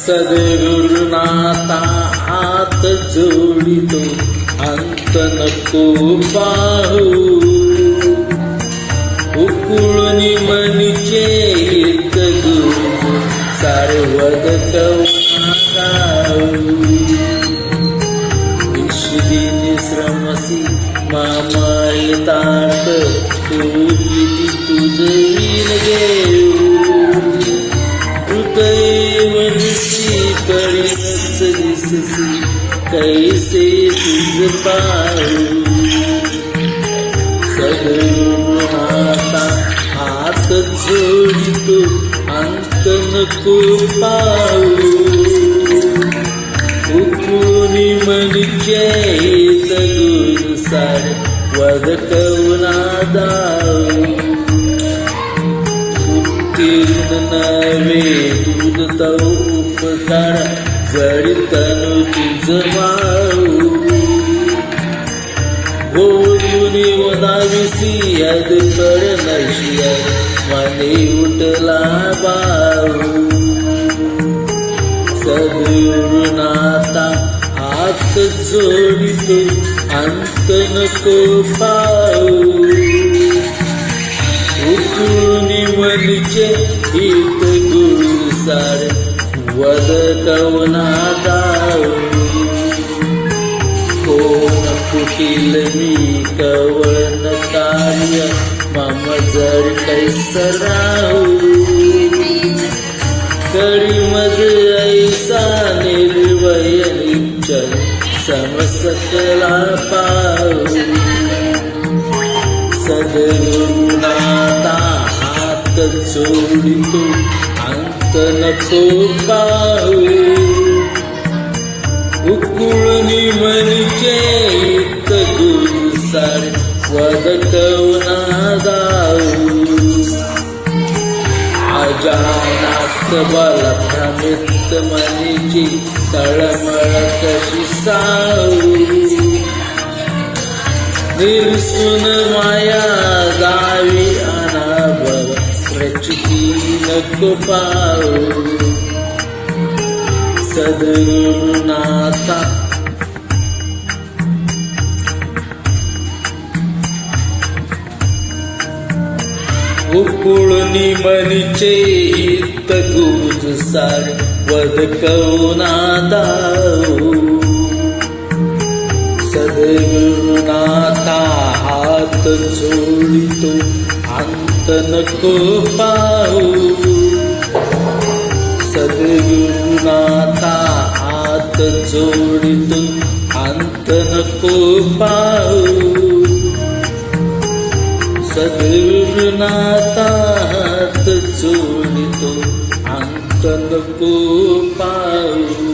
सद्गुरुनाथा हात जोडितो अंत नको पाहू. उकुळून मनीचे हित गुरु सार्वद विश्वदिनी श्रमसी मामाय ताट तू किती तुझ हृदय कैसे तुझ पाऊ? सद्गुरुनाथा हात जोडितो अंत नको पाऊ। उकुनी मनीचे हित गुरु सार वद दाऊ। उत्तीर्ण नवे दूध तो उपकार जडी तनु तुझ माऊ गोयुनी वदाविसी यद कर नशिया माने उठला बाऊ सदुरुनाता हात जोडितो अंत नको पाऊ उठून मनचे हित गुरु सार वद कवना दाऊ कोण कुटील मी कवन कार्य मम जर कैसराऊ करी मज ऐसा निर्वय निश्चल समसकला पाऊ सद्गुरुनाथा हात जोडितो अंत नको पाहू उकुळणी मनीचे हित गुरु सार वद कवना दाऊ अजानात बल भ्रमित मनीची तळमळ कशी साऊ निर्सुन माया गावी नको पाऊ सद्गुरुनाथा. उकुळणी मनीचे हित गुज सार वद कवना दाऊ सद्गुरुनाथा हात जोडितो अंत नको पाऊ हात जोडितो अंत नको पाऊ सदृनाता हात जोडितो अंत नको पाऊ